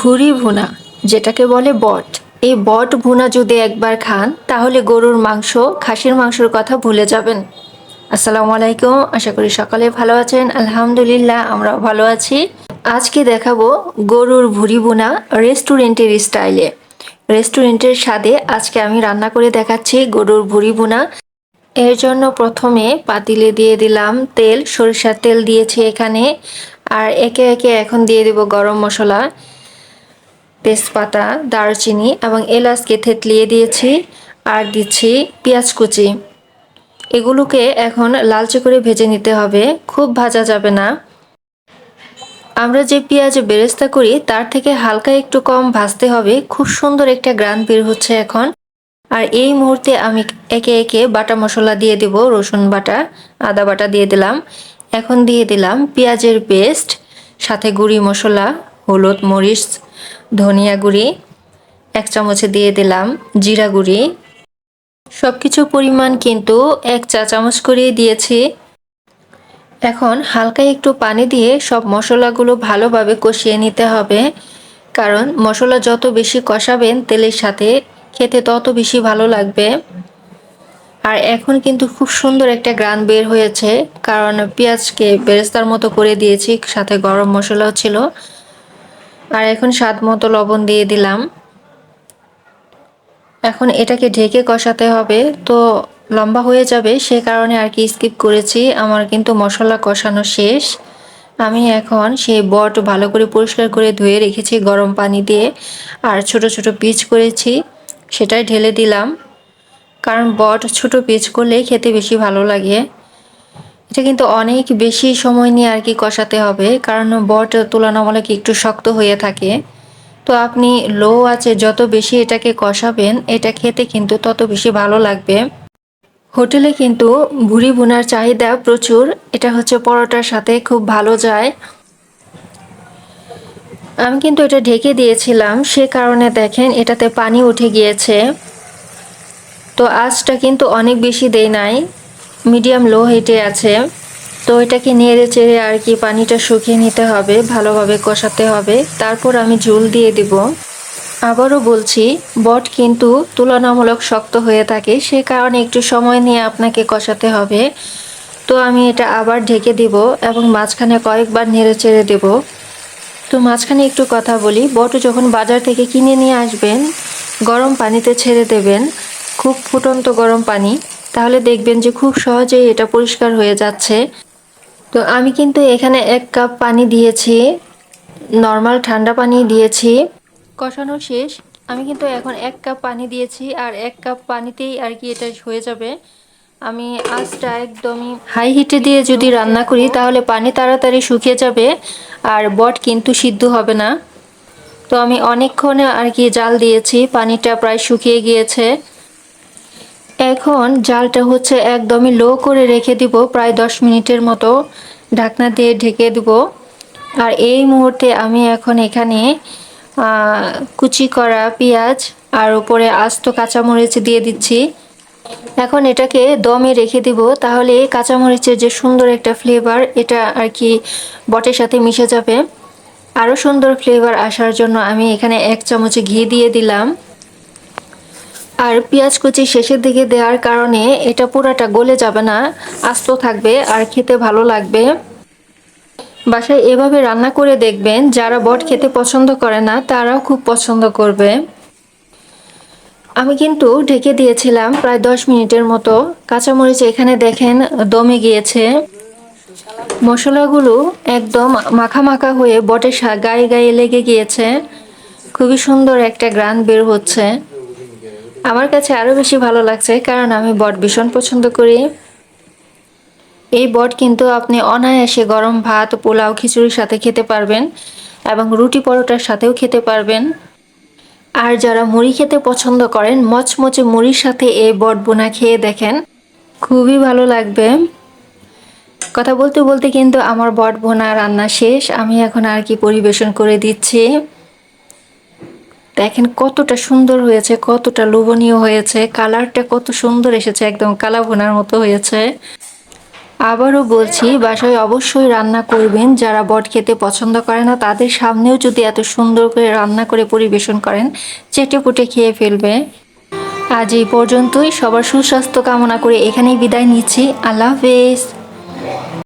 ভুরি ভুনা, যেটাকে বলে বট। এই বট ভুনা যদি একবার খান, তাহলে গরুর মাংস, খাসির মাংসর কথা ভুলে যাবেন। আসসালামু আলাইকুম, আশা করি সকালে ভালো আছেন। আলহামদুলিল্লাহ, আমরাও ভালো আছি। আজকে দেখাবো গরুর ভুরি ভুনা রেস্টুরেন্টের স্টাইলে। রেস্টুরেন্টের স্বাদে আজকে আমি রান্না করে দেখাচ্ছি গরুর ভুরি ভুনা। এর জন্য প্রথমে পাতিলে দিয়ে দিলাম তেল, সরিষার তেল দিয়েছি এখানে। আর একে একে এখন দিয়ে দেব গরম মশলা। তেজপাতা, দারচিনি এবং এলাচকে থেতলিয়ে দিয়েছি আর দিচ্ছি পেঁয়াজ কুচি। এগুলোকে এখন লালচে করে ভেজে নিতে হবে, খুব ভাজা যাবে না। আমরা যে পেঁয়াজ বেরেস্তা করি, তার থেকে হালকা একটু কম ভাজতে হবে, খুব সুন্দর একটা গ্রান বের হচ্ছে এখন। আর এই মুহূর্তে আমি একে একে বাটা মশলা দিয়ে দেব, রসুন বাটা, আদা বাটা দিয়ে দিলাম। এখন দিয়ে দিলাম পেঁয়াজের পেস্ট, সাথে গুঁড়ি মশলা, হলুদ মরিচ ধনিয়া গুঁড়ি, এক চামচে দিয়ে দিলাম জিরা গুঁড়ি। সব কিছু পরিমাণ কিন্তু এক চা চামচ করে দিয়েছি। এখন হালকা একটু পানি দিয়ে সব মশলাগুলো ভালোভাবে কষিয়ে নিতে হবে। কারণ মশলা যত বেশি কষাবেন তেলের সাথে খেতে তত বেশি ভালো লাগবে। আর এখন কিন্তু খুব সুন্দর একটা গ্রান বের হয়েছে। কারণ পেঁয়াজকে বেরেস্তার মতো করে দিয়েছি, সাথে গরম মশলাও ছিল। আর এখন স্বাদ মতো লবণ দিয়ে দিলাম। এখন এটাকে ঢেকে কষাতে হবে। তো লম্বা হয়ে যাবে, সে কারণে আর কি স্কিপ করেছি। আমার কিন্তু মশলা কষানো শেষ। আমি এখন সেই বট ভালো করে পরিষ্কার করে ধুয়ে রেখেছি গরম পানি দিয়ে। আর ছোট ছোট পিচ করেছি, সেটাই ঢেলে দিলাম। কারণ বট ছোট পিচ করলে খেতে বেশি ভালো লাগে। এটা কিন্তু অনেক বেশি সময় নিয়ে আর কি কষাতে হবে, কারণ বট তুলনামূলক একটু শক্ত হয়ে থাকে। তো আপনি লো আছে যত বেশি এটাকে কষাবেন, এটা খেতে কিন্তু তত বেশি ভালো লাগবে। হোটেলে কিন্তু ভুড়ি ভুনার চাহিদা প্রচুর, এটা হচ্ছে পরোটার সাথে খুব ভালো যায়। আমি কিন্তু এটা ঢেকে দিয়েছিলাম, সে কারণে দেখেন এটাতে পানি উঠে গিয়েছে। তো আজটা কিন্তু অনেক বেশি দেই নাই। মিডিয়াম লো হিটে আছে, তো এটাকে নেড়ে চেড়ে আর কি পানিটা শুকিয়ে নিতে হবে, ভালোভাবে কষাতে হবে। তারপর আমি ঝুল দিয়ে দিব। আবারও বলছি, বট কিন্তু তুলনামূলক শক্ত হয়ে থাকে, সে কারণে একটু সময় নিয়ে আপনাকে কষাতে হবে। তো আমি এটা আবার ঢেকে দিব এবং মাঝখানে কয়েকবার নেড়ে চেড়ে দেব। তো মাঝখানে একটু কথা বলি, বট যখন বাজার থেকে কিনে নিয়ে আসবেন, গরম পানিতে ছেড়ে দেবেন, খুব ফুটন্ত গরম পানি। তাহলে দেখবেন যে খুব সহজেই এটা পরিষ্কার হয়ে যাচ্ছে। তো আমি কিন্তু এখানে এক কাপ পানি দিয়েছি, নর্মাল ঠান্ডা পানি দিয়েছি। কষানো শেষ। আমি কিন্তু এখন এক কাপ পানি দিয়েছি আর এক কাপ পানিতেই আর কি এটা হয়ে যাবে। আমি আঁচটা একদমই হাই হিটে দিয়ে যদি রান্না করি তাহলে পানি তাড়াতাড়ি শুকিয়ে যাবে আর বট কিন্তু সিদ্ধ হবে না। তো আমি অনেকক্ষণে আর কি জাল দিয়েছি, পানিটা প্রায় শুকিয়ে গিয়েছে। এখন জালটা হচ্ছে একদমই লো করে রেখে দিব, প্রায় দশ মিনিটের মতো। ঢাকনা দিয়ে ঢেকে দেব। আর এই মুহূর্তে আমি এখন এখানে কুচি করা পেঁয়াজ আর উপরে আস্ত কাঁচামরিচ দিয়ে দিচ্ছি। এখন এটাকে দমে রেখে দিব, তাহলে কাঁচামরিচের যে সুন্দর একটা ফ্লেভার এটা আর কি বটের সাথে মিশে যাবে। আরও সুন্দর ফ্লেভার আসার জন্য আমি এখানে এক চামচ ঘি দিয়ে দিলাম। আর পেঁয়াজ কুচি শেষের দিকে দেওয়ার কারণে এটা পুরাটা গলে যাবে না, আস্ত থাকবে আর খেতে ভালো লাগবে। বাসায় এভাবে রান্না করে দেখবেন, যারা বট খেতে পছন্দ করে না, তারাও খুব পছন্দ করবে। আমি কিন্তু ঢেকে দিয়েছিলাম প্রায় দশ মিনিটের মতো। কাঁচামরিচ এখানে দেখেন দমে গিয়েছে। মশলাগুলো একদম মাখা মাখা হয়ে বটের গায়ে গায়ে লেগে গিয়েছে। খুবই সুন্দর একটা গ্রান বের হচ্ছে। আমার কাছে আরও বেশি ভালো লাগছে, কারণ আমি বট ভীষণ পছন্দ করি। এই বট কিন্তু আপনি অনায়াসে গরম ভাত, পোলাও, খিচুড়ির সাথে খেতে পারবেন এবং রুটি পরোটার সাথেও খেতে পারবেন। আর যারা মুড়ি খেতে পছন্দ করেন, মচমচে মুড়ির সাথে এই বট বোনা খেয়ে দেখেন, খুবই ভালো লাগবে। কথা বলতে বলতে কিন্তু আমার বট বোনা রান্না শেষ, আমি এখন আর কি পরিবেশন করে দিচ্ছি। দেখেন কতটা সুন্দর হয়েছে, কতটা লোভনীয় হয়েছে, কালারটা কত সুন্দর এসেছে, একদম কালা ভোনার মতো হয়েছে। আবারও বলছি, বাসায় অবশ্যই রান্না করবেন। যারা বট খেতে পছন্দ করে না, তাদের সামনেও যদি এত সুন্দর করে রান্না করে পরিবেশন করেন চেটে পুটে খেয়ে ফেলবে। আজ এই পর্যন্তই। সবার সুস্বাস্থ্য কামনা করে এখানেই বিদায় নিচ্ছি। আল্লাহ হাফেজ।